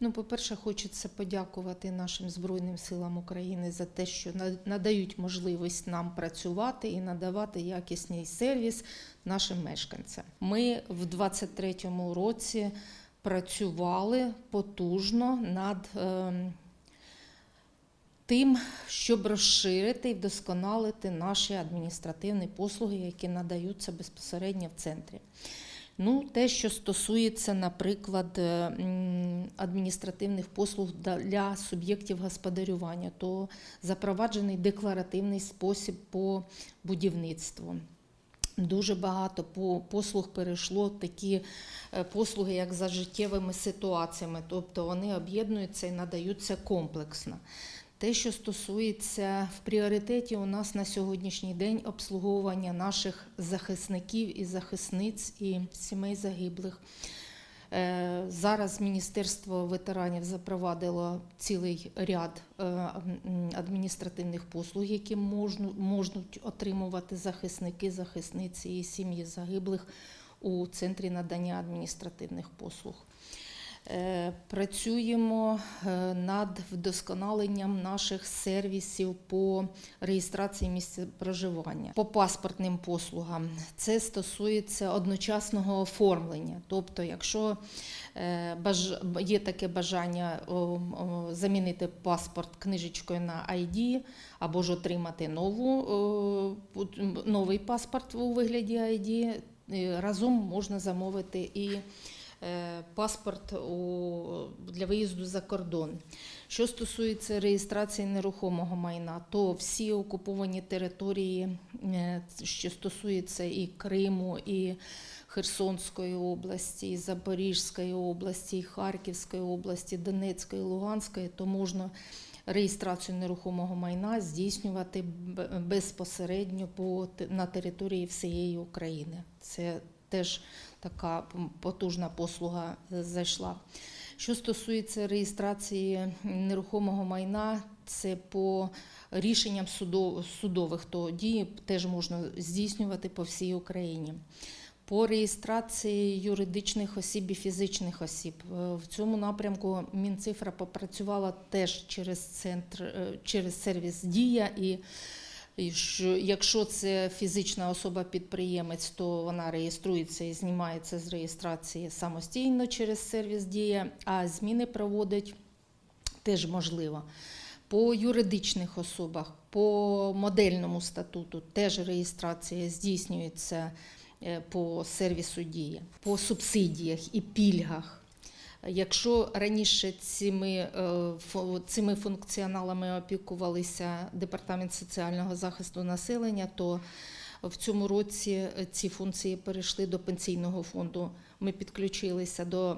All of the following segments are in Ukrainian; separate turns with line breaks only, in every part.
Ну, по-перше, хочеться подякувати нашим Збройним силам України за те, що надають можливість нам працювати і надавати якісний сервіс нашим мешканцям. Ми в 2023 році працювали потужно над ем, тим, щоб розширити і вдосконалити наші адміністративні послуги, які надаються безпосередньо в центрі. Ну, те, що стосується, наприклад, е, адміністративних послуг для суб'єктів господарювання, то запроваджений декларативний спосіб по будівництву. Дуже багато по- послуг перейшло такі е, послуги, як за життєвими ситуаціями, тобто вони об'єднуються і надаються комплексно. Те, що стосується в пріоритеті, у нас на сьогоднішній день обслуговування наших захисників і захисниць і сімей загиблих. Е, Зараз Міністерство ветеранів запровадило цілий ряд е, адміністративних послуг, які можуть отримувати захисники, захисниці і сім'ї загиблих у центрі надання адміністративних послуг. Е, Працюємо е, над вдосконаленням наших сервісів по реєстрації місця проживання, по паспортним послугам. Це стосується одночасного оформлення. Тобто, якщо е, є таке бажання замінити паспорт книжечкою на ID або ж отримати нову, новий паспорт у вигляді ID, разом можна замовити і паспорт у- для виїзду за кордон. Що стосується реєстрації нерухомого майна, то всі окуповані території, е, що стосується і Криму, і Херсонської області, і Запорізької області, і Харківської області, Донецької, Луганської, то можна реєстрацію нерухомого майна здійснювати безпосередньо по, на території всієї України. Це теж така потужна послуга зайшла. Що стосується реєстрації нерухомого майна, це по рішенням судових, то дії теж можна здійснювати по всій Україні. По реєстрації юридичних осіб і фізичних осіб Е, в цьому напрямку Мінцифра попрацювала теж через центр, е, через сервіс Дія і. Що, якщо це фізична особа-підприємець, то вона реєструється і знімається з реєстрації самостійно через сервіс Дія, а зміни проводить теж можливо. По юридичних особах, по модельному статуту теж реєстрація здійснюється е, по сервісу Дія, по субсидіях і пільгах. Якщо раніше цими, е, цими функціоналами опікувалися Департамент соціального захисту населення, то в цьому році е, ці функції перейшли до пенсійного фонду. Ми підключилися до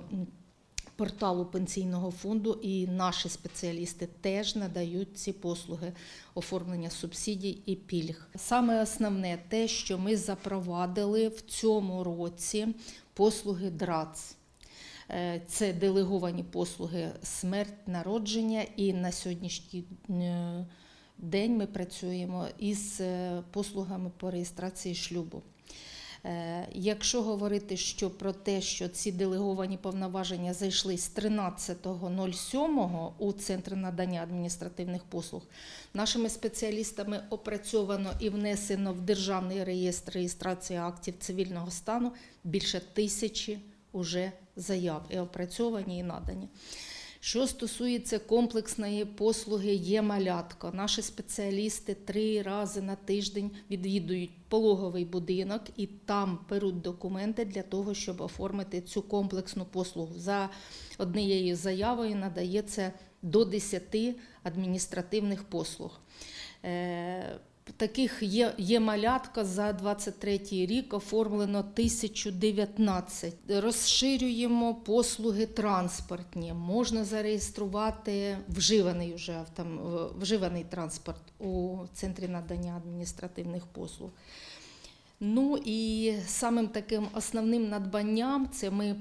порталу пенсійного фонду, і наші спеціалісти теж надають ці послуги оформлення субсидій і пільг. Саме основне те, що ми запровадили в цьому році послуги ДРАЦ. Е, Це делеговані послуги смерть, народження, і на сьогоднішній е, день ми працюємо із е, послугами по реєстрації шлюбу. Якщо говорити що про те, що ці делеговані повноваження зайшли з 13.07 у Центр надання адміністративних послуг, нашими спеціалістами опрацьовано і внесено в Державний реєстр реєстрації актів цивільного стану більше тисячі уже заяв і опрацьовані і надані. Що стосується комплексної послуги є малятко. Наші спеціалісти три рази на тиждень відвідують пологовий будинок і там беруть документи для того, щоб оформити цю комплексну послугу. За однією заявою надається до 10 адміністративних послуг. Таких є, є малятка за 23 рік оформлено 1019. Розширюємо послуги транспортні. Можна зареєструвати вживаний уже автом, вживаний транспорт у центрі надання адміністративних послуг. Ну і самим таким основним надбанням це ми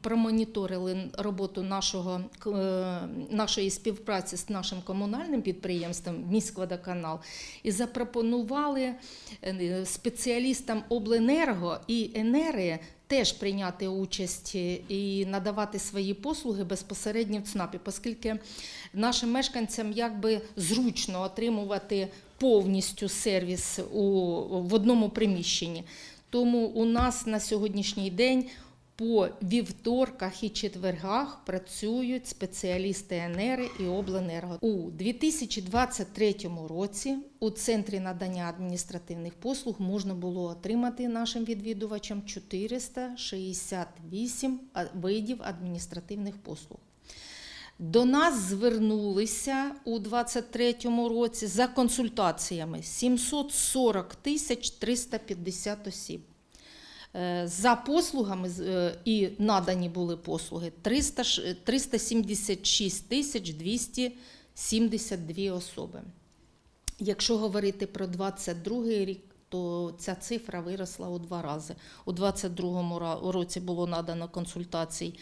промоніторили роботу нашого, е, нашої співпраці з нашим комунальним підприємством «Міськводоканал» і запропонували е, спеціалістам обленерго і енери теж прийняти участь і надавати свої послуги безпосередньо в ЦНАПі, оскільки нашим мешканцям якби зручно отримувати повністю сервіс у, в одному приміщенні. Тому у нас на сьогоднішній день по вівторках і четвергах працюють спеціалісти ЕНЕРи і Обленерго. У 2023 році у центрі надання адміністративних послуг можна було отримати нашим відвідувачам 468 а- видів адміністративних послуг. До нас звернулися у 2023 році за консультаціями 740 тисяч 350 осіб. Е, За послугами е, і надані були послуги 376 тисяч 272 особи. Якщо говорити про 22 рік, то ця цифра виросла у два рази. У 2022 ра- році було надано консультацій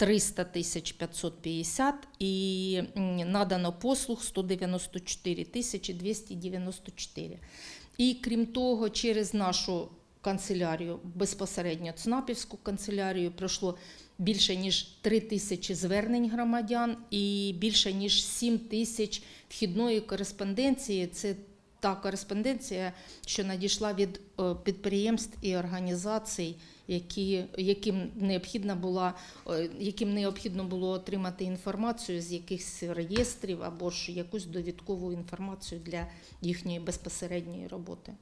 300 тисяч 550 і надано послуг 194 тисячі 294. І крім того, через нашу канцелярію, безпосередньо ЦНАПівську канцелярію, пройшло більше ніж 3 тисячі звернень громадян і більше ніж 7 тисяч вхідної кореспонденції. Це та кореспонденція, що надійшла від е, підприємств і організацій, які, яким, необхідна була, е, яким необхідно було отримати інформацію з якихось реєстрів або ж якусь довідкову інформацію для їхньої безпосередньої роботи.